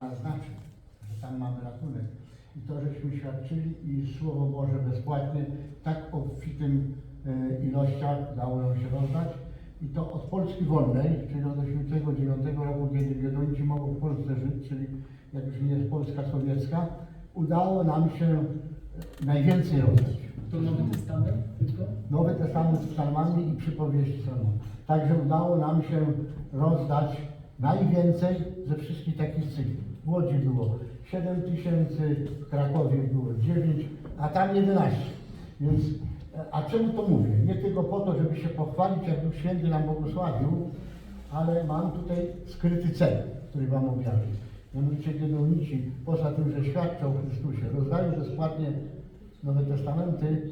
znaczy, że tam mamy ratunek. I to, żeśmy świadczyli i Słowo Boże bezpłatnie, tak obfitym e, ilościach dało nam się rozdać. I to od Polski Wolnej, czyli od 1989 roku, kiedy Biedronci mogą w Polsce żyć, czyli jak już nie jest Polska sowiecka, udało nam się e, najwięcej rozdać. To Nowy Testament tylko? Nowy Testament z psalmami i przypowieści Salomona. Także udało nam się rozdać najwięcej ze wszystkich takich cykli. W Łodzi było 7 tysięcy, w Krakowie było 9, a tam 11. Więc, e, a czemu to mówię? Nie tylko po to, żeby się pochwalić, jak Duch Święty nam błogosławił, ale mam tutaj skryty cel, który Wam objawię. Mianowicie Gedeonici, poza tym, że świadczą o Chrystusie, rozdają bezpłatnie Nowe Testamenty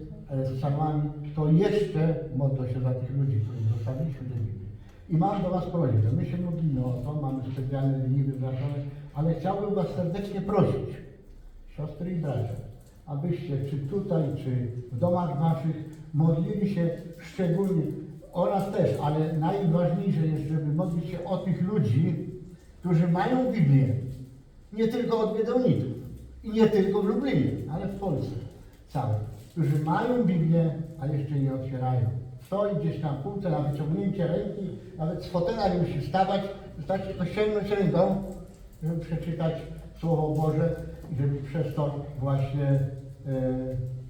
z psalmami, to jeszcze modlę się za tych ludzi, których zostawiliśmy. I mam do Was prośbę, my się modlimy o to, mamy specjalny liniwy wyznaczone, ale chciałbym Was serdecznie prosić, siostry i bracia, abyście czy tutaj, czy w domach Waszych modlili się szczególnie o nas też, ale najważniejsze jest, żeby modlić się o tych ludzi, którzy mają Biblię, nie tylko od Gedeonitów i nie tylko w Lublinie, ale w Polsce całej, którzy mają Biblię, a jeszcze nie otwierają. Stoi gdzieś na półce, na wyciągnięcie ręki, nawet z fotela nie musi wstawać, wystarczy tylko sięgnąć ręką, żeby przeczytać Słowo Boże i żeby przez to właśnie e,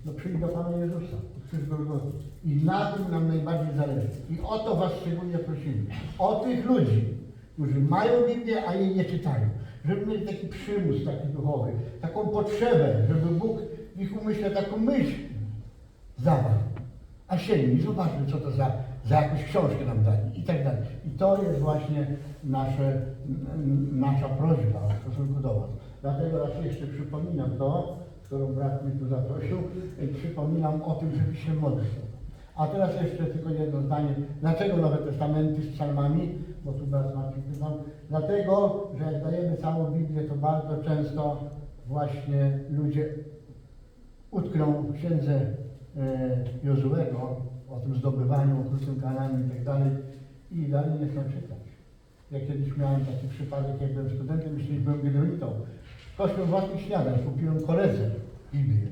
no, przyjść do Pana Jezusa. I na tym nam najbardziej zależy. I o to Was szczególnie prosimy. O tych ludzi, którzy mają Biblię, a jej nie czytają. Żeby mieli taki przymus taki duchowy, taką potrzebę, żeby Bóg w ich umyśle taką myśl zawarł. A sięgnij, zobaczmy, co to za, za jakąś książkę nam dali i tak dalej. I to jest właśnie nasze, n- nasza prośba w stosunku do Was. Dlatego raz jeszcze przypominam to, którą brat mnie tu zaprosił, przypominam o tym, żeby się modlić. A teraz jeszcze tylko jedno zdanie. Dlaczego Nowe Testamenty z psalmami? Bo tu brat Marcin pytał. Dlatego, że jak dajemy całą Biblię, to bardzo często właśnie ludzie utkną w księdze Jozułego o tym zdobywaniu, okrutnym Kananie i tak dalej i dalej nie chcą czytać. Ja kiedyś miałem taki przypadek, jak byłem studentem, jeśli byłem biedronitą. Kościół własnych śniadań, kupiłem koledze Biblię.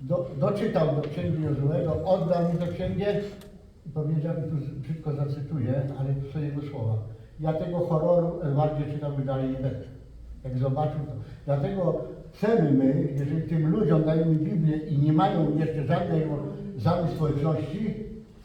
Do, doczytał do księgi Jozułego, oddał mi tę księgę i powiedział, tu brzydko zacytuję, ale to jego słowa. Ja tego horroru bardziej czytał i dalej nie będę. Jak zobaczył to. Dlatego chcemy my, jeżeli tym ludziom dajemy Biblię i nie mają jeszcze żadnej żadnej społeczności,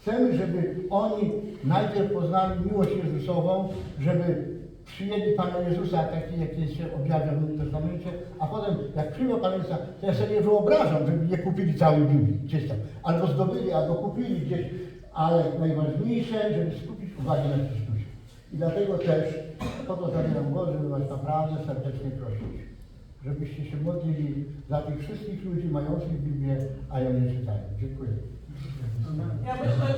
chcemy, żeby oni najpierw poznali miłość Jezusową, żeby przyjęli Pana Jezusa taki, jaki się objawia w Nowym Testamencie, a potem jak przyjmą Pana Jezusa, to ja sobie wyobrażam, żeby nie kupili całej Biblii gdzieś tam. Albo zdobyli, albo kupili gdzieś, ale najważniejsze, żeby skupić uwagę na Chrystusie. I dlatego też po to zabieram głos, żeby Was naprawdę serdecznie prosić, żebyście się modlili za tych wszystkich ludzi mających Biblię, a ją nie czytają. Dziękuję. Ja myślę,